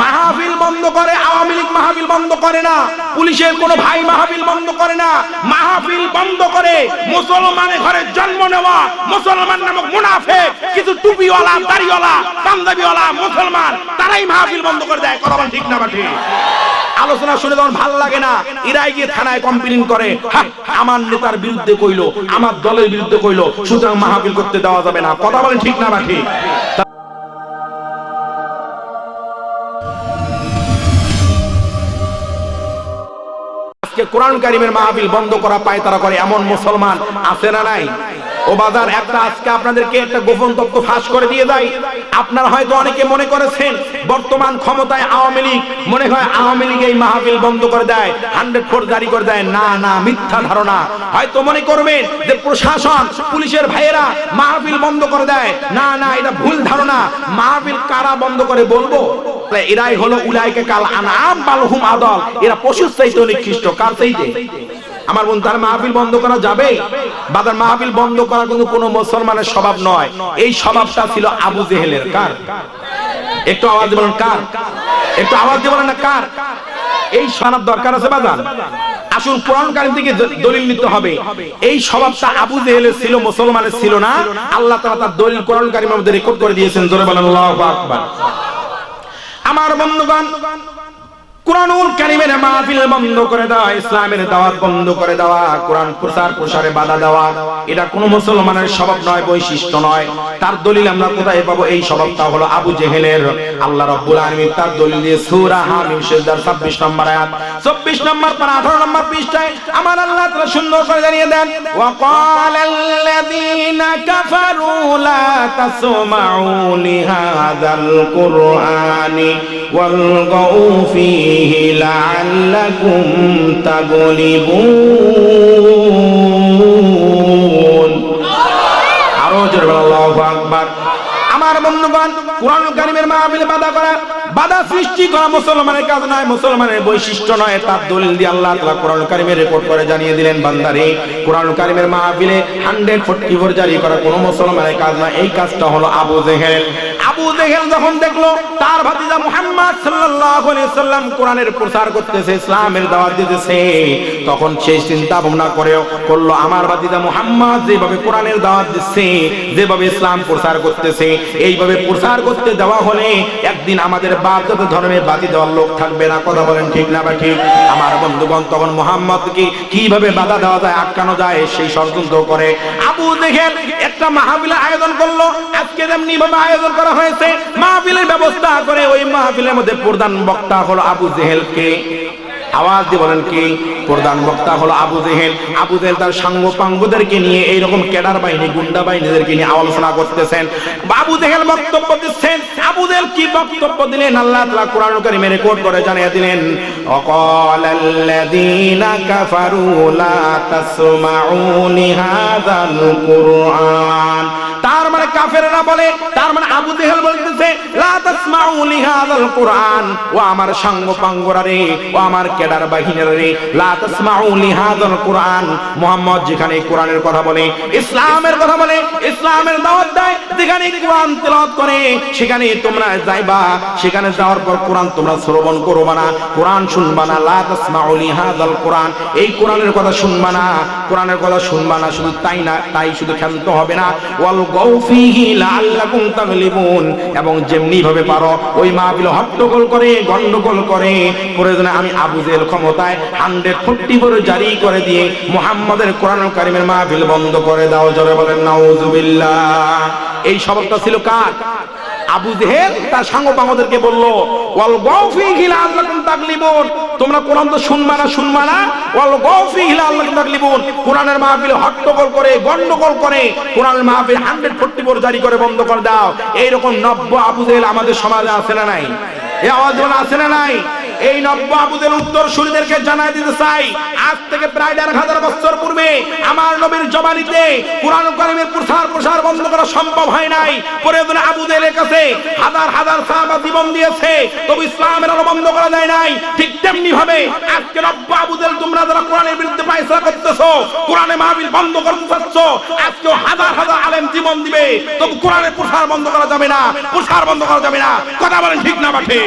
মাহফিল বন্ধ করে, আওয়ামী লীগ মাহফিল বন্ধ করে না, পুলিশের কোনো ভাই মাহফিল বন্ধ করে না, মাহফিল বন্ধ করে মুসলমানের ঘরে জন্ম নেওয়া, মুসলমান নামক মুনাফেক, কিছু টুপিওয়ালা, দাড়িওয়ালা, পাঞ্জাবিওয়ালা মুসলমান, তারাই মাহফিল বন্ধ করে দেয়, কথা বল ঠিক না বা ঠিক আলোচনা শুনে তখন ভালো লাগে না, এরাই গিয়ে থানায় কমপ্লেন করে আমার নেতার বিরুদ্ধে কইলো, আমার দলের বিরুদ্ধে কইলো, সুতরাং মাহফিল করতে দেওয়া যাবে না, কথা বলেন ঠিক না বা ঠিক আজকে কোরআন কারিমের মাহফিল বন্ধ করা পায়, তারা করে, এমন মুসলমান আছে না নাই? ও বাজার, একটা আজকে আপনাদেরকে একটা গোপন তথ্য ফাঁস করে দিয়ে যায়। আপনারা হয়তো অনেকে মনে করেছেন, বর্তমান ক্ষমতায় আওয়ামী লীগ, মনে হয় আওয়ামী লীগ এই মাহফিল বন্ধ করে দেয় হান্ড্রেড ফোর জারি করে দেয়। না না, মিথ্যা ধারণা। হয়তো মনে করবেন যে প্রশাসন, পুলিশের ভাইয়েরা মাহফিল বন্ধ করে দেয়। না না, এটা ভুল ধারণা। মাহফিল কারা বন্ধ করে বলব? এরাই হলো উলাইকে কাল আনাম বালহুম আদল। এরা পশুর চাইতে নিকৃষ্ট, কার চাইতে? আমার বোন তার মাহফিল বন্ধ করা যাবে? বাজার মাহফিল বন্ধ করা কিন্তু কোনো মুসলমানের স্বভাব নয়। এই স্বভাবটা ছিল আবু জেহেলের। কার? একটু আওয়াজ বলেন, কার? একটু আওয়াজ দিয়ে বলেন না, কার? এই শোনার দরকার আছে বাজান আসুন কোরআন কারিম থেকে দলিল নিতে হবে। এই স্বভাবটা আবু জেহেলের ছিল, মুসলমানের ছিল না। আল্লাহ তাআলা তার দলিল কোরআন কারিমের মধ্যে রেকর্ড করে দিয়েছেন। জোরে বলেন, আল্লাহু আকবার। আমার বন্ধুগণ কোরআনুল কারিমের মাহফিল বন্ধ করে দেওয়া, ইসলামের দাওয়াত বন্ধ করে দেওয়া, কোরআন প্রচার প্রসারে বাধা দেওয়া, এটা কোনো মুসলমানের স্বভাব নয়, বৈশিষ্ট্য নয়। তার দলিল আমরা কোথায় পাবো? এই স্বভাবটা হলো আবু জেহেলের আল্লাহ রাব্বুল আলামিন। তার দলিল দিয়ে সূরা হামিম সিজদার 26 নম্বর আয়াত। 24 নম্বর পারা 18 নম্বর পৃষ্ঠায় আমার আল্লাহ তাআলা সুন্দর করে জানিয়ে দেন, ওয়া ক্বালাল্লাযীনা কাফারু লা তাসমাউ লিহাযাল কুরআনি ওয়ালগাউ ফীহি লাআল্লাকুম তাগলিবুন আরও জোরে আল্লাহু আকবার। আমার বন্ধুগণ, কোরআন কারিমের মাহফিলে বাধা করা, বাধা সৃষ্টি করা মুসলমানের কাজ নয়, মুসলমানের বৈশিষ্ট্য নয়, তার দলিল দিয়ে আল্লাহ তাআলা কোরআন কারিমের রেকর্ড করে জানিয়ে দিলেন, বান্দারে, কোরআন কারিমের মাহফিলে 144 জারি করা কোনো মুসলমানের কাজ না এই কাজটা হলো আবু জেহেল। আবু জেহেল যখন দেখল, তার ভাতিজা মুহাম্মদ সাল্লাল্লাহু আলাইহি সাল্লাম কোরআনের প্রচার করতেছে, ইসলামের দাওয়াত দিতেছে। তখন সেই চিন্তা ভাবনা করে করল, আমার ভাতিজা মুহাম্মদ যেভাবে কোরআনের দাওয়াত দিচ্ছে, যেভাবে ইসলাম প্রচার করতেছে, এইভাবে প্রচার করতে দেওয়া হলে একদিন আমাদের বাপ যত ধর্মের বাতি দেওয়ার লোক থাকবে না। কথা বলেন ঠিক না বা ঠিক? আমার বন্ধুগণ, তখন মোহাম্মদকে কীভাবে বাধা দেওয়া যায়, আটকানো যায়, সেই ষড়যন্ত্র করে আবু দেখেন একটা মাহফিলের আয়োজন করল। আজকে যেমনি ভাবে আয়োজন করা হয়েছে। মাহফিলের ব্যবস্থা করে ওই মাহফিলের মধ্যে প্রধান বক্তা হলো আবু জেহেলকে। আওয়াজ দিয়ে বলেন কি? প্রধান বক্তা হলো আবু জেহেল। আবু জেহেল তার সাঙ্গ পাঙ্গদেরকে নিয়ে এইরকম কেডার বাহিনী, গুন্ডা বাহিনীদেরকে নিয়ে আলোচনা করতেছেন। আবু জেহেল বক্তব্য দিচ্ছেন। আবু জেহেল কি বক্তব্য দিলেন? আল্লাহ তাআলা কোরআন কারিমে রেকর্ড করে জানিয়ে দিলেন অকাল আল্লাযীনা কাফারু লা তাসমাউ হাযাল কুরআন। তার মানে কাফেররা বলে, তার মানে আবু জেহেল বলতেছে, লা তাসমাউ হাযাল কুরআন। ও আমার সাঙ্গ পাঙ্গরা রে, ও আমার কেডার বাহিনীর লা তাসমাউ কুরআন। মুহাম্মদ যেখানে কথা বলে, ইসলামের কথা বলে, ইসলামের দাওয়াত দেয়, যেখানে তেলাওয়াত করে, সেখানে তোমরা যাইবা, সেখানে যাওয়ার পর তোমরা শ্রবণ না। না, লা তাসমাউ এই কোরআনের কথা না, কোরআনের কথা না, শুধু তাই না, তাই শুধু ক্ষান্ত হবে না। ওয়াল গৌফিহি লাআল্লাকুম তাগলিবুন। এবং যেমনি ভাবে পারো, ওই মাহফিল হট্টগোল করে গন্ডগোল করে, প্রয়োজনে আমি আবু জেহেল ক্ষমতায় 144 জারি করে দিয়ে মুহাম্মাদের কোরআন কারীমের মাহফিল বন্ধ করে দাও, জোরে বলেন, নাউজুবিল্লাহ। এই স্বভাবটা ছিল কার? আবু জেহেল, তার সাঙ্গপাঙ্গদেরকে বলল, ওয়াল গৌফিহি লাআল্লাকুম তাগলিবুন। তোমরা কোরআন তো শুনবা না শুনবা না? ওয়াল গৌফিহি লাআল্লাকুম তাগলিবুন। কোরআনের মাহফিল হট্টগোল করে গন্ডগোল করে কোরআনের মাহফিল 144 জারি করে বন্ধ করে দাও। এইরকম নব্য আবু জেহেল আমাদের সমাজে আছে না নাই? এই আওয়াজ আছে না নাই? এই নব্য আবুদের উত্তর সুরীদেরকে জানাই দিতে চাই। আজ থেকে প্রায় দেড় হাজার বছর পূর্বে আমার নবীর জবানিতে কোরআন কারিমের প্রসার প্রসার বন্ধ করা সম্ভব হয় নাই। প্রয়োজনে আবুদের কাছে হাজার হাজার সাহাবা জীবন দিয়েছে। তবু ইসলামের আলো বন্ধ করা যায় নাই। ঠিক তেমনি ভাবে আজকে নব্য আবুদের তোমরা যারা কোরআনের বিরুদ্ধে পায়সা করতেছো, কোরআনে মাহবিল বন্ধ করতে চাচ্ছ আজকে হাজার হাজার আলেম জীবন দিবে। তবু কোরআনের প্রসার বন্ধ করা যাবে না। প্রসার বন্ধ করা যাবে না। কথা বলেন ঠিক না বাঠে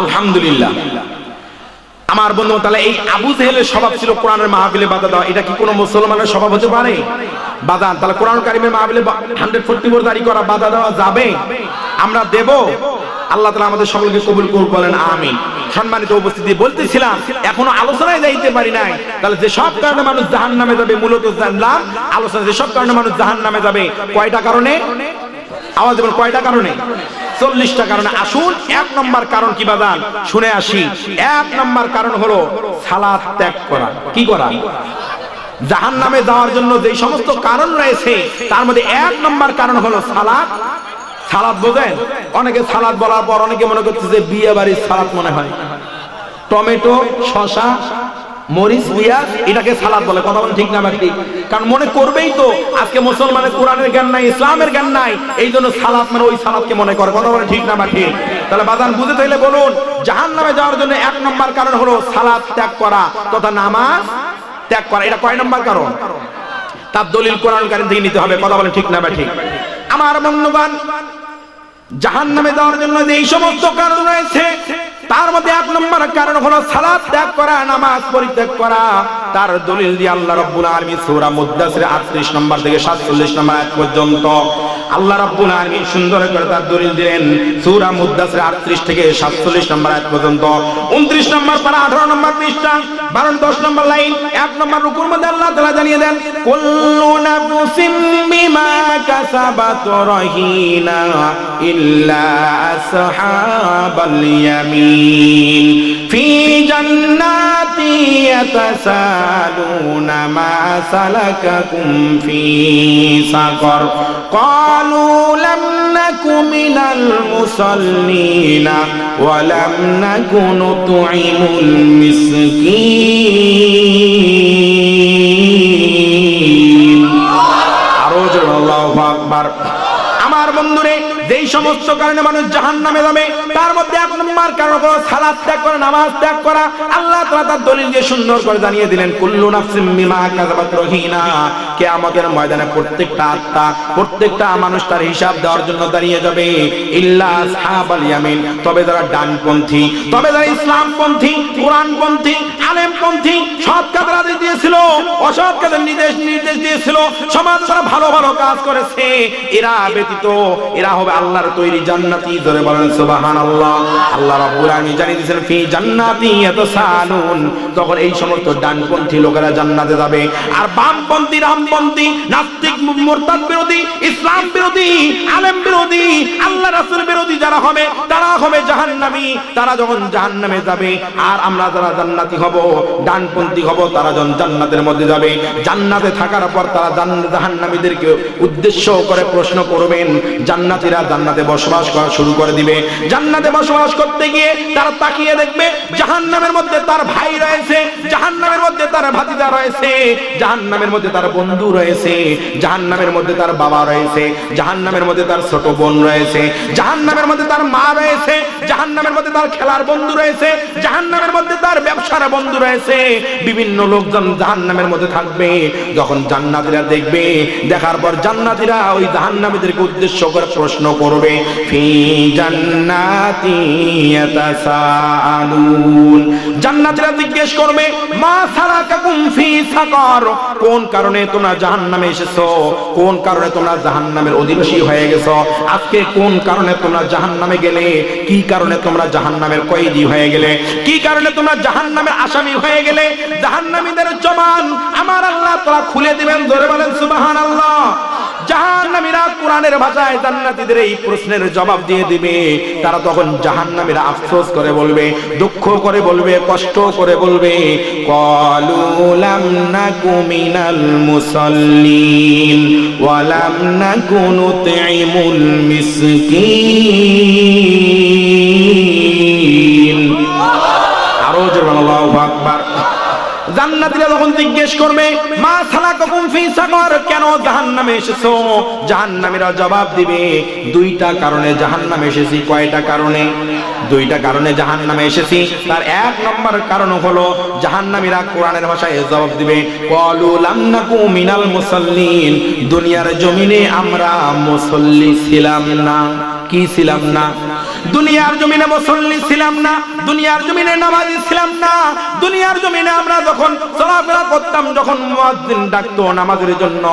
আলহামদুলিল্লাহ। আমার বন্ধু তাহলে এই আবু জেহেলের স্বভাব ছিল কোরআনের মাহফিলে বাধা দেওয়া। এটা কি কোনো মুসলমানের স্বভাব হতে পারে? বাধা, তাহলে কোরআন কারিমের মাহফিলে হান্ড্রেড ফোর্টি ফোর জারি করা বাধা দেওয়া যাবে। আমরা দেব। আল্লাহ তালা আমাদের সকলকে কবুল করুন বলেন আমিন। সম্মানিত উপস্থিতি, বলতেছিলাম, এখনও আলোচনায় যাইতে পারি নাই। তাহলে যে সব কারণে মানুষ জাহান নামে যাবে, মূলত জানলাম আলোচনা যে সব কারণে মানুষ জাহান নামে যাবে, কয়টা কারণে? আওয়াজ দেবেন, কয়টা কারণে? চল্লিশটা কারণে আসুন, এক নম্বর কারণ কি বাদান শুনে আসি। এক নম্বর কারণ হলো সালাদ ত্যাগ করা। কি করা? জাহান নামে যাওয়ার জন্য যে সমস্ত কারণ রয়েছে, তার মধ্যে এক নম্বর কারণ হলো সালাদ। সালাদ বোঝেন? অনেকে সালাদ বলার পর অনেকে মনে করছে যে বিয়ে বাড়ির সালাদ মনে হয়। টমেটো শশা মরিচ পেঁয়াজ এটাকে সালাদ বলে। কথা বলেন ঠিক না বা ঠিক কারণ মনে করবেই তো, আজকে মুসলমানের কোরআনের জ্ঞান নাই, ইসলামের জ্ঞান নাই, এই জন্য সালাদ মানে ওই সালাদকে মনে করে। কথা বলেন ঠিক না বা ঠিক তাহলে বাদান বুঝে তাইলে বলুন জাহান নামে যাওয়ার জন্য এক নম্বর কারণ হলো সালাদ ত্যাগ করা তথা নামাজ ত্যাগ করা। এটা কয় নম্বর কারণ? তার দলিল কোরআন কারিম থেকে নিতে হবে। কথা বলেন ঠিক না বা ঠিক আমার বন্ধুবান জাহান নামে যাওয়ার জন্য যে এই সমস্ত কারণ রয়েছে তার মধ্যে এক নম্বর কারণ হলো সালাত ত্যাগ করা, নামাজ পরিত্যাগ করা। তার দলিল দিয়ে আল্লাহ রাব্বুল আলামিন সূরা মুদাসের 38 নম্বর থেকে 47 নম্বর এক পর্যন্ত আল্লাহ রাব্বুল আলামিন সুন্দর করে তার দলিল দিলেন সূরা মুদ্দাসির 38 থেকে 47 নম্বর আয়াত পর্যন্ত 29 নম্বর পারা 18 নম্বর পৃষ্ঠা 12 10 নম্বর লাইন এক নম্বর রুকুর মধ্যে আল্লাহ তাআলা জানিয়ে দেন কুল্লু নাফসিম বিমা কাসাবাত রহিনা ইল্লা আসহাবাল ইয়ামিন ফি জান্নাতি ইয়াতাসালুনা মা সালাকাকুম ফি সাকর قالوا لم نك من المصلين ولم نك نطعم المسكين আরো জোরে আল্লাহু আকবার আমার বন্ধুরে যেই সমস্ত কারণে মানুষ জাহান নামে যাবে, তার মধ্যে এক নম্বর কারণ হলো সালাত ত্যাগ করা, নামাজ ত্যাগ করা। আল্লাহ তাআলা তার দলিল দিয়ে সুন্দর করে জানিয়ে দিলেন, কুল্লু নাফসিম বিমা কাযাবাত রহিনা। কিয়ামতের ময়দানে প্রত্যেকটা আত্মা, প্রত্যেকটা মানুষ তার হিসাব দেওয়ার জন্য দাঁড়িয়ে যাবে। ইল্লা আসহাবাল ইয়ামিন। তবে যারা ডানপন্থী, তবে যারা ইসলামপন্থী, কোরআনপন্থী, আলেমপন্থী, সৎ কাজের তখন এই সমস্ত ডানপন্থী লোকেরা জান্নাতে যাবে। আর বামপন্থী, রামপন্থী, নাস্তিক বিরোধী, ইসলাম বিরোধী, আলেম বিরোধী, আল্লাহ রাসূল বিরোধী যারা হবে, তারা হবে জাহান্নামী। তারা যখন জাহান্নামে যাবে, আর আমরা যারা জান্নাতি হব, ডানপন্থী হব, তারা যখন জান্নাতের মধ্যে যাবে জান্নাতে থাকার পর তারা জাহান্নামীদেরকে উদ্দেশ্য করে প্রশ্ন করবেন, জান্নাতীরা জান্নাতে বসবাস করা শুরু করে দিবে। জান্নাতে বসবাস করতে গিয়ে তারা তাকিয়ে দেখবে, জাহান্নামের মধ্যে তার ভাই রয়েছে, জাহান্নামের মধ্যে তার ভাতিজা রয়েছে, জাহান্নামের মধ্যে তার বন্ধু রয়েছে, জাহান্নামের মধ্যে তার বাবা রয়েছে, জাহান্নামের মধ্যে তার ছোট বোন রয়েছে, জাহান্নামের মধ্যে তার মা রয়েছে, জাহান্নামের মধ্যে তার খেলার বন্ধু রয়েছে, জাহান্নামের মধ্যে তার ব্যবসার বন্ধু রয়েছে। বিভিন্ন লোকজন জাহান্নামের মধ্যে থাকবে, যখন জান্নাতীরা দেখবে, দেখার পর জান্নাতীরা ওই জাহান্নামীদেরকে উদ্দেশ্য করে প্রশ্ন করবে, ফি জান্নাতি ইয়াতাসালুন জান্নাতীরা জিজ্ঞেস করবে, মা সালাকাকুম ফি সাকার? কোন কারণে তোমরা জাহান্নামে এসেছ? কোন কারণে তোমরা জাহান্নামের অধিবাসী হয়ে গেছো? আজকে কোন কারণে তোমরা জাহান্নামে গেলে? কি কারণে তোমরা জাহান্নামের কয়েদি হয়ে গেলে? কি কারণে তোমরা জাহান্নামের আসামি হয়ে গেলে? জাহান্নামীদের জমান আমার আল্লাহ তাআলা খুলে দিবেন ধরে বলেন জান্নাতীদের এই প্রশ্নের জবাব দিয়ে দিবে। তারা তখন জাহান্নামীরা আফসোস করে বলবে, দুঃখ করে বলবে, কষ্ট করে বলবে আরও জোরে আল্লাহু জান্নাতীরা যখন জিজ্ঞেস করবে, মা সালাকাকুম ফি সাকর? কেন জাহান্নামে এসেছ? জাহান্নামীরা জবাব দিবে, দুইটা কারণে জাহান্নামে এসেছি। কয়টা কারণে? দুইটা কারণে জাহান্নামে এসেছি। তার এক নম্বর কারণ হলো, জাহান্নামীরা কোরআনের ভাষায় জবাব দিবে ক্বালু লাম মিনাল মুসাল্লিন, দুনিয়ার জমিনে আমরা মুসল্লি ছিলাম না। কি ছিলাম না? দুনিয়ার জমিনে মুসল্লি ছিলাম না, দুনিয়ার জমিনে নামাজি ছিলাম না। দুনিয়ার জমিনে আমরা যখন চলাফেরা করতাম, যখন মুয়াজ্জিন ডাকতো নামাজের জন্য,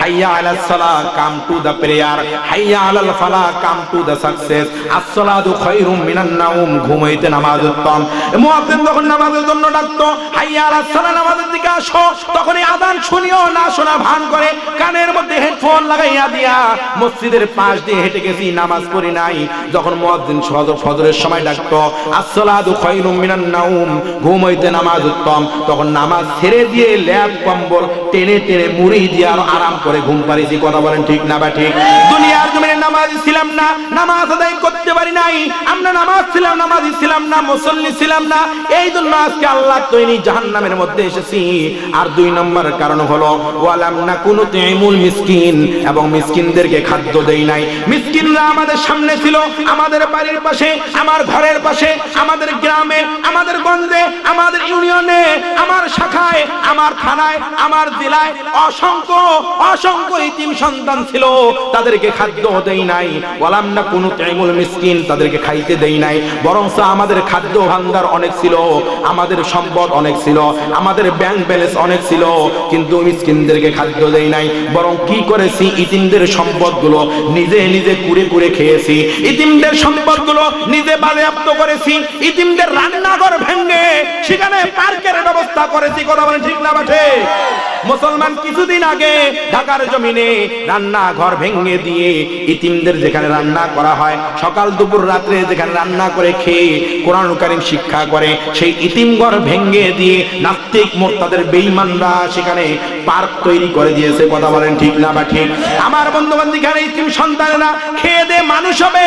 হাইয়া আলাস সালাহ কাম টু দা প্রেয়ার, হাইয়া আলাল ফালাহ কাম টু দা সাকসেস, আসসালাতু খায়রুম মিনান নাউম ঘুমাইতে নামাজ উত্তম। মুয়াজ্জিন যখন নামাজের জন্য ডাকতো, হাইয়া আলাস সালাহ নামাজের দিকে আসো। তখনই আযান শুনিও না শোনা ভান করে, কানের মধ্যে হেডফোন লাগাইয়া দিয়া মসজিদের পাশ দিয়ে হেঁটে গেছি, নামাজ পড়ি নাই। যখন মুয়াজ্জিন ফজরের সময় ডাকতো, আসসালাতু খায়রুম মিনান নাউম ঘুম হইতে নামাজ উত্তম। তখন নামাজ ছেড়ে দিয়ে ল্যাব কম্বল টেনে টেনে মুড়ি দিয়ে আর আরাম করে ঘুম পাড়িয়েছি। কথা বলেন ঠিক না বা ঠিক? দুনিয়ার জমিনে নামাজ ছিলাম না, নামাজ আদায় করতে পারি নাই। আমরা নামাজ ছিলাম, নামাজি ছিলাম না, মুসল্লি ছিলাম না। এই জন্য আজকে আল্লাহ তৈরি জাহান্নামের মধ্যে এসেছি। আর দুই নম্বর কারণ হলো, ওয়ালাম না কোনো তেমুল মিসকিন, এবং মিসকিনদেরকে খাদ্য দেই নাই। মিসকিনরা আমাদের সামনে ছিল, আমাদের বাড়ির পাশে, আমার ঘরের পাশে, আমাদের গ্রামে, আমাদের গঞ্জে, আমাদের ইউনিয়নে, আমার আমার থানায়, আমার জেলায় অসংখ্য অসংখ্য ইতিম সন্তান ছিল, তাদেরকে খাদ্য দেই নাই। বলাম না, কোনো তেমুল মিসকিন তাদেরকে খাইতে দেই নাই। বরং আমাদের খাদ্য ভান্ডার অনেক ছিল, আমাদের সম্পদ অনেক ছিল, আমাদের ব্যাংক ব্যালেন্স অনেক ছিল, কিন্তু মিসকিনদেরকে খাদ্য দেই নাই। বরং কি করেছি, ইতিমদের সম্পদগুলো নিজে নিজে কুড়ে কুড়ে খেয়েছি। ইতিমদের সম্পদগুলো নিজে বাজেয়াপ্ত করেছি, ইতিমদের রান্নাঘর ভেঙে সেখানে পার্কের ব্যবস্থা করেছি, কথা বলেন ঠিক না? বাঠে মুসলমান কিছুদিন আগে ঢাকার জমিনে রান্নাঘর ভেঙে দিয়ে ইতিমদের যেখানে রান্না করা হয়, সকাল দুপুর রাত্রে যেখানে রান্না করে খেয়ে কোরআন কারিম শিক্ষা করে, সেই ইতিমঘর ভেঙে দিয়ে নাস্তিক মোর্তাদের বেঈমানরা সেখানে পার্ক তৈরি করে দিয়েছে, কথা বলেন ঠিক না বা ঠিক? আমার বন্ধু বান্ধব এখানে ইতিম সন্তানেরা খেয়ে দে মানুষ হবে,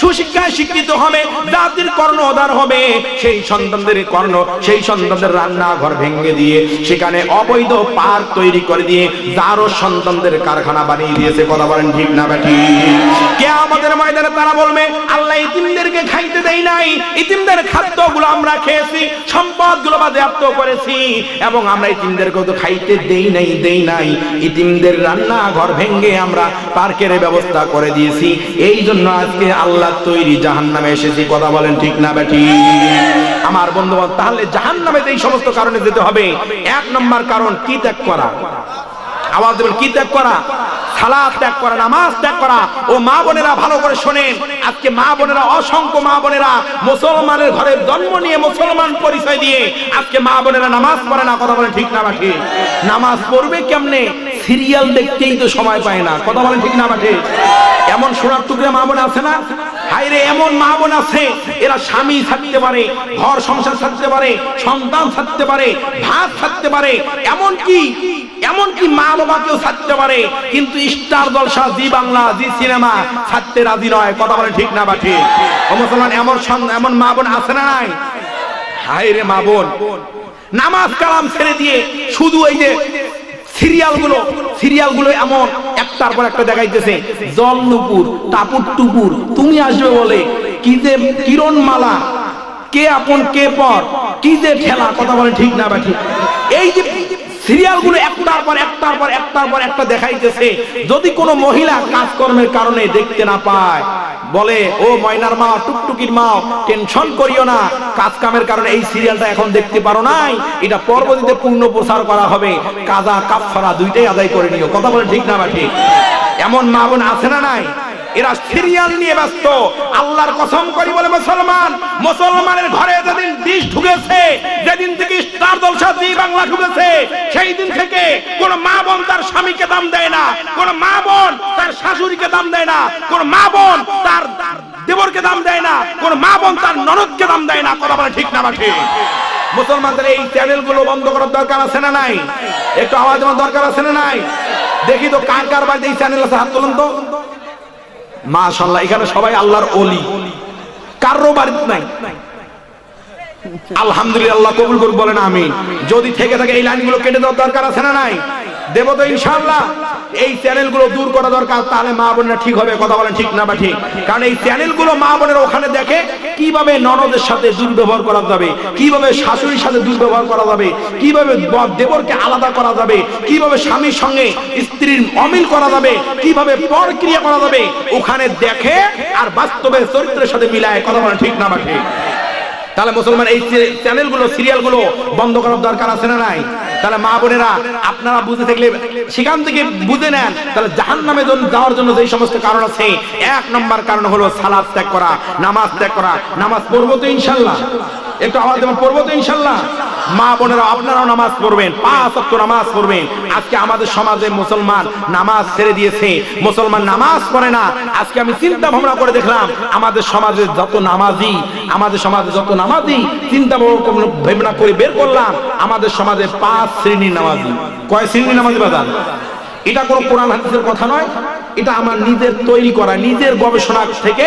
সুশিক্ষায় শিক্ষিত হবে, জাতির কর্ণ উদার হবে, সেই সন্তানদের কর্ণ, সেই সন্তানদের রান্নাঘর ভেঙে দিয়ে সেখানে অবৈধ পার্ক তৈরি করে দিয়ে যারও সন্তানদের কারখানা বানিয়ে দিয়েছে, কথা বলেন ঠিক না বাটি কে আমাদের ময়দানে তারা বলবে, আল্লাহ ইতিমদেরকে খাইতে দেই নাই, ইতিমদের খাদ্যগুলো আমরা খেয়েছি, সম্পদগুলো বাজেয়াপ্ত করেছি, এবং আমরা ইতিমদেরকে তো খাইতে দেই নাই দেই নাই। ইতিমদের রান্নাঘর ভেঙে আমরা পার্কের ব্যবস্থা করে দিয়েছি এই জন্য আজকে আল্লাহ তৈরি জাহান্নামে এসেছি, কথা বলেন ঠিক না বেটি আমার বন্ধু তাহলে জাহান্নামে এই সমস্ত কারণে যেতে হবে, এক নম্বর কারণ, কি ত্যাগ করা। আওয়াজ দেবেন, কি ত্যাগ করা? সালাদ ত্যাগ করা, নামাজ ত্যাগ করা। ও মা বোনেরা ভালো করে শোনেন, আজকে মা বোনেরা, অসংখ্য মা বোনেরা মুসলমানের ঘরে জন্ম নিয়ে মুসলমান পরিচয় দিয়ে আজকে মা বোনেরা নামাজ পড়ে না, কথা বলে ঠিক না বা ঠিক? নামাজ পড়বে কেমনে? সিরিয়াল দেখতেই তো সময় পায় না, কথা বলেন ঠিক না বা ঠিক? এমন সোনার টুকরে মা বোন আছে না? হাইরে এমন মা বোন আছে, এরা স্বামী থাকতে পারে, ঘর সংসার থাকতে পারে, সন্তান থাকতে পারে, ভাত থাকতে পারে এমন কি এমন কি মা বাবাকেও ছাড়তে পারে, কিন্তু স্টার জলসা, জি বাংলা, জি সিনেমা ছাড়তে রাজি নয়। কথা বলে ঠিক না বা ঠিক? ও মুসলমান, এমন এমন মা বোন আছে না নাই? হায় রে মা বোন। নামাজ কালাম ছেড়ে দিয়ে শুধু এই যে সিরিয়ালগুলো এমন, একটার পর একটা দেখাইতেছে জল নুপুর টাপুর টুপুর তুমি আসবে বলে, কি যে কিরণ মালা কে আপন কে পর, কি যে ঠেলা, কথা বলে ঠিক না বা ঠিক। এই যে সিরিয়ালগুলো একটার পর একটার পর একটার পর একটা দেখাইতেছে। যদি কোনো মহিলা কাজকর্মের কারণে দেখতে না পায়, বলে, ও ময়নার মা, টুকটুকির মা, টেনশন করিও না কাজ কামের কারণে এই সিরিয়ালটা এখন দেখতে পারো নাই, এটা পরবর্তীতে পূর্ণ প্রচার করা হবে। কাজা কাফারা দুইটাই আদায় করে নিও। কথা বলে ঠিক না বা ঠিক? এমন মা বোন আছে না নাই? এরা সিরিয়াল নিয়ে ব্যস্ত। আল্লাহর কসম করি বলে মুসলমান, মুসলমানের ঘরে যেদিন ডিশ ঢুকেছে, যেদিন থেকে স্টার জলসা জি বাংলা ঢুকেছে সেই দিন থেকে কোন মা বোন তার স্বামীকে দাম দেয় না, কোন মা বোন তার শাশুড়িকে দাম দেয় না, কোন মা বোন তার দেবরকে দাম দেয় না, কোন মা বোন তার ননদকে দাম দেয় না, কথা বলে ঠিক না বা ঠিক? মুসলমানদের এই চ্যানেলগুলো বন্ধ করার দরকার আছে না নাই? একটু আওয়াজ দেওয়ার দরকার আছে না নাই? দেখি তো কার কার বাড়িতে এই চ্যানেল আছে, হাত তুলুন তো। মাশাল্লাহ এখানে সবাই আল্লাহর অলি কারও বাড়িতে নাই। আলহামদুলিল্লাহ কবুল করুক, বলেন আমি যদি থেকে থাকে, এই লাইনগুলো কেটে দেওয়ার দরকার আছে না নাই? দেব তো ইনশাআল্লাহ। এই চ্যানেলগুলো দূর করা দরকার, তাহলে মা বোনেরা ঠিক হবে, কথা বলেন ঠিক না বা ঠিক কারণ এই চ্যানেলগুলো মা বোনেরা ওখানে দেখে কীভাবে ননদের সাথে দুর্ব্যবহার করা যাবে, কীভাবে শাশুড়ির সাথে দুর্ব্যবহার করা যাবে, কীভাবে দেবরকে আলাদা করা যাবে, কীভাবে স্বামীর সঙ্গে স্ত্রীর অমিল করা যাবে, কীভাবে প্রক্রিয়া করা যাবে, ওখানে দেখে আর বাস্তবে চরিত্রের সাথে মিলায়, কথা বলেন ঠিক না বা ঠিক তাহলে মুসলমান এই চ্যানেলগুলো, সিরিয়ালগুলো বন্ধ করার দরকার আছে না নাই? তাহলে মা বোনেরা, আপনারা বুঝে থাকলে সেখান থেকে বুঝে নেন। তাহলে জাহান নামে যাওয়ার জন্য যে সমস্ত কারণ আছে, এক নম্বর কারণ হলো সালাদ ত্যাগ করা, নামাজ ত্যাগ করা, নামাজ পড়ব তো ইনশাল্লাহ। একটু আওয়াজ পড়ব তো ইনশাল্লাহ। মা বোনেরা, আপনারাও নামাজ পড়বেন, পাঁচ অক্ট নামাজ পড়বেন। আজকে আমাদের সমাজে মুসলমান নামাজ ছেড়ে দিয়েছে, মুসলমান নামাজ পড়ে না। আজকে আমি চিন্তা ভাবনা করে দেখলাম, আমাদের সমাজে যত নামাজি, আমাদের সমাজে যত নামাজি, চিন্তা ভাবনা করে বের করলাম, আমাদের সমাজে পাঁচ শ্রেণির নামাজি। কয় শ্রেণির নামাজি বাদান এটা কোনো কোরআন হাদিসের কথা নয়। এটা আমার নিজের তৈরি করা, নিজের গবেষণা থেকে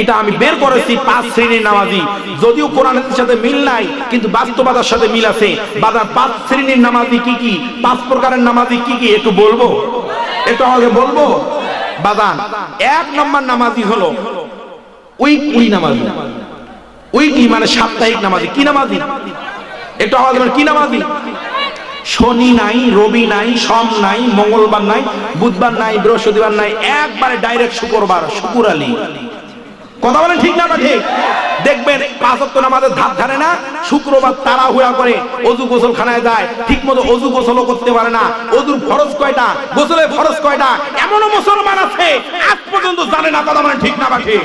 এটা আমি বের করেছি পাঁচ শ্রেণির নামাজি। যদিও কোরআন হাদিসের সাথে মিল নাই, কিন্তু বাস্তবতার সাথে মিল আছে। বাজার পাঁচ শ্রেণির নামাজি কি কি? পাঁচ প্রকারের নামাজি কি কি? একটু বলব? একটু আমাকে বলব? বাদান এক নম্বর নামাজি হলো উইকলি নামাজি। উইকলি মানে সাপ্তাহিক নামাজি। কি নামাজি? একটু আওয়াজ কি নামাজি? শনি নাই, রবি নাই, সোম নাই, মঙ্গলবার নাই, বুধবার নাই, বৃহস্পতিবার নাই, একবারে ডাইরেক্ট শুক্রবার, শুকুর আলী। কথা বলেন ঠিক না ঠিক? দেখবেন পাঁচ ওয়াক্ত নামাজের ধার ধারে না, শুক্রবার তারা হুয়া করে অজু গোসল খানায় যায় ঠিক মতো অজু গোসলও করতে পারে না, অজুর ফরজ কয়টা, গোসলের ফরজ কয়টা, এমনও মুসলমান আছে, আজ পর্যন্ত জানে না কথা বলেন ঠিক না ঠিক।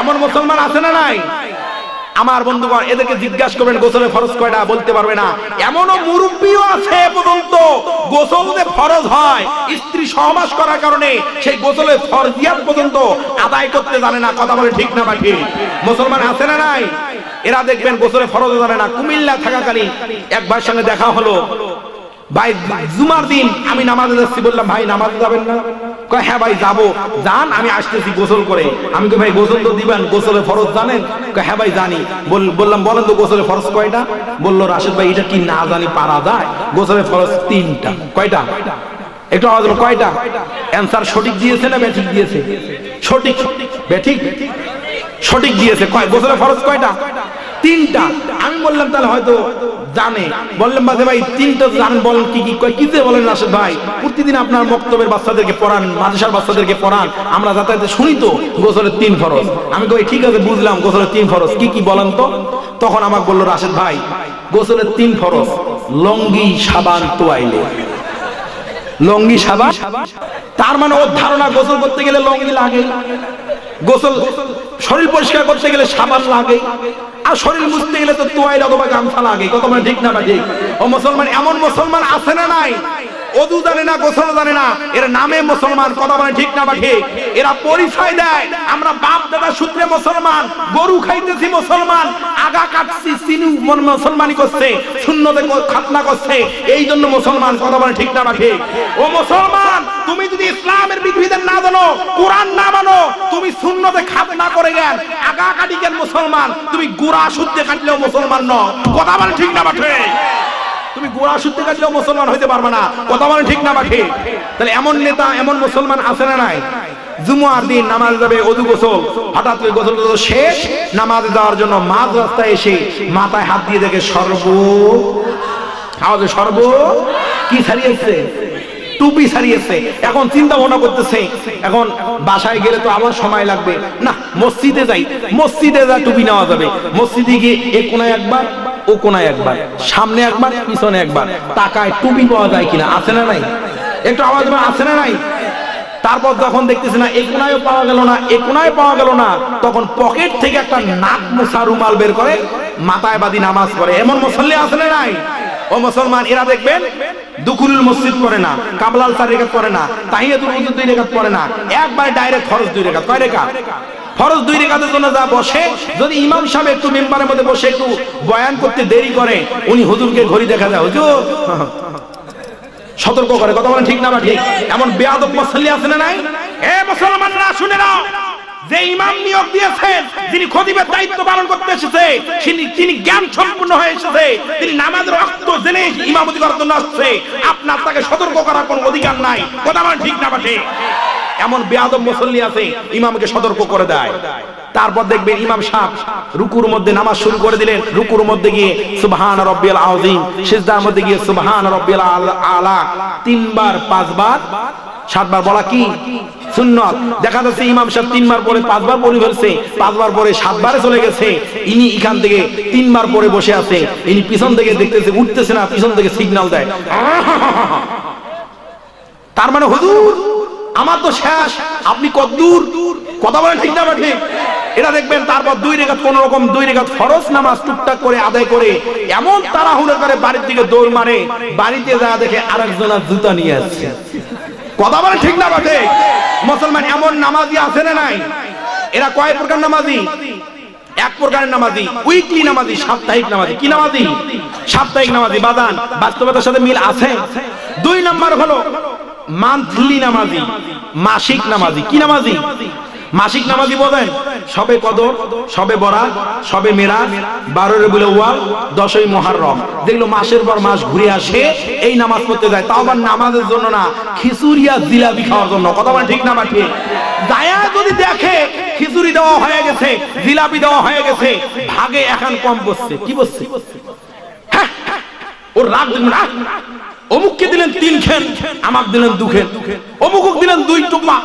এমন মুসলমান আছে না নাই? আমার বন্ধুগণ, এদেরকে জিজ্ঞাসা করবেন গোসলের ফরজ কয়টা? বলতে পারবে না। এমনও মুরব্বীও আছে পর্যন্ত। গোসল যে ফরজ হয়, স্ত্রী সহবাস করার কারণে সেই গোসলের ফরজিয়াত পর্যন্ত আদায় করতে জানে না। কথা বলে ঠিক না বাকি? মুসলমান আছে না নাই? এরা দেখবেন গোসলের ফরজ জানে না। কুমিল্লা থাকাকালীন এক ভাইয়ের সঙ্গে দেখা হলো। ভাই, জুমার দিন আমি নামাজে যাচ্ছি বললাম, ভাই, নামাজে যাবেন না? কয় হ্যাঁ ভাই, যাব। যান আমি আসতেছি গোসল করে। আমি তো ভাই, গোসল তো দিবেন গোসলের ফরজ জানেন? কয় হ্যাঁ ভাই, জানি। বল- বললাম, বলেন তো গোসলের ফরজ কয়টা? বলল, রাশেদ ভাই, এটা কি না জানি, পারা যায়। গোসলের ফরজ তিনটা। কয়টা? একটু আওয়াজ কয়টা? অ্যান্সার সঠিক দিয়েছে না ব্যাঠিক দিয়েছে? সঠিক। ব্যাঠিক সঠিক দিয়েছে। কয় গোসলের ফরজ কয়টা? তিনটা। আমি বললাম তাহলে হয়তো জানে। বললাম বাজে ভাই, তিনটা জানেন বলেন কি কি, কয় কিতে বলেন রাশেদ ভাই? প্রতিদিন আপনার বক্তব্যের বাচ্চাদেরকে পড়ান, মাদ্রাসার বাচ্চাদেরকে পড়ান। আমরা যাতায়াতে শুনি তো, গোসলের তিন ফরজ। আমি কই, ঠিক আছে, বুঝলাম, গোসলের তিন ফরজ। কি কি বলেন তো? তখন আমাকে বলল, রাশেদ ভাই, গোসলের তিন ফরজ, লঙ্গি, সাবান, তোয়াইলে। লঙ্গি, সাবান? তার মানে ওর ধারণা, গোসল করতে গেলে লঙ্গি লাগে। গোসল শরীর পরিষ্কার করতে গেলে সাবান লাগে। শরীর মুছতে গেলে তো তোয়াইল অথবা গামছা লাগে কত মানে ঠিক না ঠিক? ও মুসলমান, এমন মুসলমান আছে না নাই? অদু জানে না, গোসল জানে না। এর নামে মুসলমান, কথা মানে ঠিক না বা ঠিক? এরা পরিচয় দেয়, আমরা বাপ দাদা সূত্রে মুসলমান, গরু খাইতেছি মুসলমান, আগা কাটছি, চিনি মন- মুসলমানি করছে, শূন্যতে খাতনা করছে, এই জন্য মুসলমান, কথা বলে ঠিক না বা ঠিক? ও মুসলমান, তুমি যদি ইসলামের বিধিবিধান না জানো, কোরআন না মানো, তুমি শূন্যতে খাতনা করে গেল আগা কাটি গেল মুসলমান, তুমি গুড়া শুদ্ধে কাটলেও মুসলমান ন কথা বলে ঠিক না বা ঠিক? তুমি গোড়া সত্যি কাটলেও মুসলমান হইতে পারবে না। কথা বলেন ঠিক না বাকি তাহলে এমন নেতা, এমন মুসলমান আছে না নাই? জুমার দিন নামাজ যাবে, অদু গোসল, হঠাৎ করে গোসল শেষ, নামাজ দেওয়ার জন্য মাঝ রাস্তায় এসে মাথায় হাত দিয়ে দেখে, সর্ব আওয়াজে, সর্ব কি ছাড়িয়েছে? টুপি ছাড়িয়েছে। এখন চিন্তা ভাবনা করতেছে, এখন বাসায় গেলে তো আমার সময় লাগবে। না, মসজিদে যাই, মসজিদে যা টুপি নেওয়া যাবে। মসজিদে গিয়ে এ কোনায় একবার, ও কোনায় একবার, সামনে একবার, পিছনে একবার। টাকায় টুপি পাওয়া যায় কিনা, আছে না নাই? একটু আওয়াজ আছে না নাই? তারপর যখন দেখতেছি না এই কোনায়ও পাওয়া গেল না এই কোনায় পাওয়া গেল না, তখন পকেট থেকে একটা নাক মোছা রুমাল বের করে মাথায় বাদি নামাজ পড়ে। এমন মুসল্লি আছে না নাই? ও মুসলমান, এরা দেখবেন দুকুলুল মসজিদ করে না, কাবলাল চার রেখাত পড়ে না, তাহিয়াতুল উজু দুই রেখাত পড়ে না, একবার ডাইরেক্ট খরচ দুই রেখাত, কয় রেখা ফরজ দুই রেখাতের জন্য যা বসে, যদি ইমাম সাহেব একটু মেম্বারের মধ্যে বসে একটু বয়ান করতে দেরি করে, উনি হুজুরকে ঘড়ি দেখা যায়, হুজুর। সতর্ক করে, কথা বলেন ঠিক না বা ঠিক? এমন বেয়াদব মুসল্লি আছে না নাই? এ মুসলমানরা, শুনে নাও। যে ইমাম নিয়োগ দিয়েছেন যিনি খতিবের দায়িত্ব পালন করতে এসেছে তিনি জ্ঞান সম্পূর্ণ হয়ে এসেছে, তিনি নামাজের রক্ত জেনে ইমামতি করার জন্য আসছে। আপনার তাকে সতর্ক করার কোনো অধিকার নাই। কথা বলেন ঠিক না বাটে এমন বেয়াদব মুসল্লি আছে, ইমামকে সতর্ক করে দেয়। তারপর দেখবেন ইমাম সাহেব রুকুর মধ্যে নামাজ শুরু করে দিলেন। রুকুর মধ্যে গিয়ে সুবহান রব্বিয়াল আযীম, সিজদার মধ্যে গিয়ে সুবহান রব্বিয়াল আল- আলা তিনবার, পাঁচবার সাতবার বলা কি? সুন্নত। দেখা যাচ্ছে ইমাম সাহেব তিনবার পরে পাঁচবার পরে ফেলছে, পাঁচবার পরে সাতবারে চলে গেছে, ইনি এখান থেকে তিনবার পরে বসে আছে, ইনি পিছন থেকে দেখতেছে, উঠতেছে না, পিছন থেকে সিগন্যাল দেয়। তার মানে হুজুর, আমার তো শেষ, আপনি কদ্দূর কথা বলেন ঠিক না, ঠিক? এটা দেখবেন, তারপর দুই রেখাত কোন রকম, দুই রেখাত ফরজ নামাজ টুকটাক করে আদায় করে, এমন তাড়াহুড়ো করে বাড়ির দিকে দৌড় মারে, বাড়িতে যা দেখে আরেকজনের জুতা নিয়ে আসছে। কথা বলে ঠিক না বাটে মুসলমান এমন নামাজি আছে না নাই? এরা কয় প্রকার নামাজি? এক প্রকারের নামাজি উইকলি নামাজি, সাপ্তাহিক নামাজি। কি নামাজি? সাপ্তাহিক নামাজি বাদান বাস্তবতার সাথে মিল আছে? দুই নাম্বার হলো মান্থলি নামাজি, মাসিক নামাজি। কি নামাজি? মাসিক নামাজি বলেন। সবে কদর সবে বরাত সবে মেরা বারো রবিউল আউয়াল দশই মুহররম। দেখল মাসের পর মাস ঘুরে আসে এই নামাজ পড়তে যায়। তাও আবার নামাজের জন্য না খিচুড়িয়া জিলাপি খাওয়ার জন্য। কথা বলেন ঠিক না ঠিক দায়া যদি দেখে খিচুড়ি দেওয়া হয়ে গেছে জিলাপি দেওয়া হয়ে গেছে ভাগে এখন কম বসছে। কি বসছে? হ্যাঁ, হ্যাঁ, ওর রাগ রাগ অমুককে দিলেন তিন খেন আমাক দিলেন দু খেন অমুক দিলেন দুই টুকমা,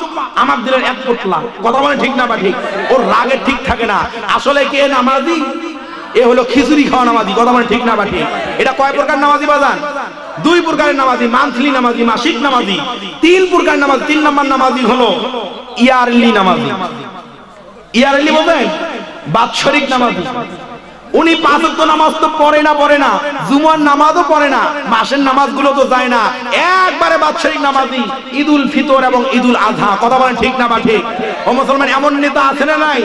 আমাক দিলেন এক পোটলা কথা বলে ঠিক না বা ঠিক? ওর রাগে ঠিক থাকে না। আসলে কে নামাজি? এ হলো খিচুড়ি খাওয়া নামাজি। কথা বলে ঠিক না বা ঠিক? এটা কয় প্রকার নামাজি বাজান? দুই প্রকারের নামাজি, মান্থলি নামাজি, মাসিক নামাজি। তিন প্রকার নামাজ, তিন নম্বর নামাজি হলো ইয়ারলি নামাজি। ইয়ারলি বলতেন বাৎসরিক নামাজি। উনি পাঁচ নামাজ তো পড়ে না পড়ে না। জুমার নামাজও পড়ে না, মাসের নামাজগুলো তো যায় না। একবারে বাৎসরিক নামাজি, ঈদুল ফিতর এবং ঈদুল আজহা কথা বলেন ঠিক না বা ঠিক? ও মুসলমান, এমন নেতা আছে না নাই?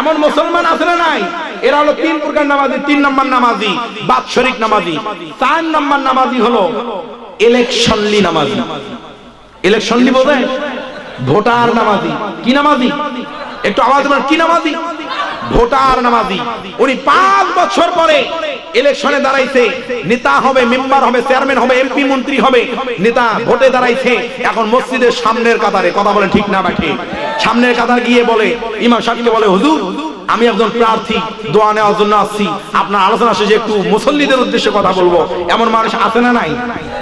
এমন মুসলমান আছে না নাই? এরা হলো তিন প্রকার নামাজি, তিন নম্বর নামাজি, বাৎসরিক নামাজি। চার নম্বর নামাজি হলো ইলেকশনলি নামাজি। ইলেকশনলি বোঝেন ভোটার নামাজি। কি নামাজি? একটু আওয়াজ কি নামাজি? ভোটার নামাজি। উনি পাঁচ বছর পরে ইলেকশনে দাঁড়াইছে। নেতা হবে, মেম্বার হবে, চেয়ারম্যান হবে, এমপি, মন্ত্রী হবে। নেতা ভোটে দাঁড়াইছে। এখন মসজিদের সামনের কাতারে, কথা বলে ঠিক না বাকি সামনের কাতার গিয়ে বলে, ইমাম সাহেবকে বলে, হুজুর, আমি একজন প্রার্থী, দোয়া নেওয়ার জন্য আসছি। আপনার আলোচনা শেষে একটু মুসল্লিদের উদ্দেশ্যে কথা বলব। এমন মানুষ আছে না নাই?